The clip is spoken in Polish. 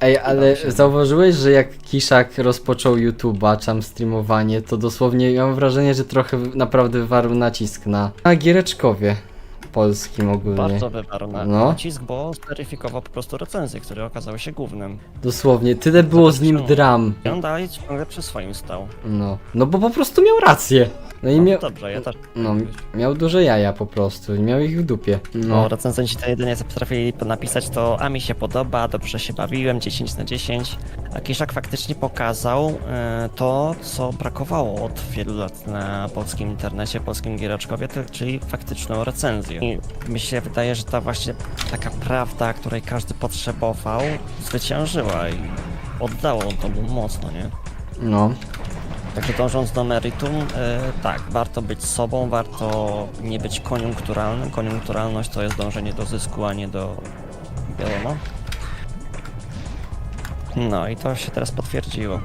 Ej, ale zauważyłeś, że jak Kiszak rozpoczął YouTube'a, czy tam streamowanie, to dosłownie ja mam wrażenie, że trochę naprawdę warł nacisk na, na giereczkowie polskim ogólnie. Bardzo wywarł na No. nacisk, bo zweryfikował po prostu recenzje, które okazały się głównym. Dosłownie, tyle było z nim dram. I on dalej ciągle przy swoim stał. No, no bo po prostu miał rację. No i No, miał, dobrze, ja też. no, miał duże jaja po prostu i miał ich w dupie. No, No, recenzenci to jedynie co potrafili napisać to a mi się podoba, dobrze się bawiłem, 10 na 10. A Kiszak faktycznie pokazał e, to, co brakowało od wielu lat na polskim internecie, polskim giereczkowie, to, czyli faktyczną recenzję. I mi się wydaje, że ta właśnie taka prawda, której każdy potrzebował, zwyciężyła i oddało to mu mocno, nie? no, Także dążąc do meritum, e, tak, warto być sobą, warto nie być koniunkturalnym. Koniunkturalność to jest dążenie do zysku, a nie do wiadomo. No i to się teraz potwierdziło.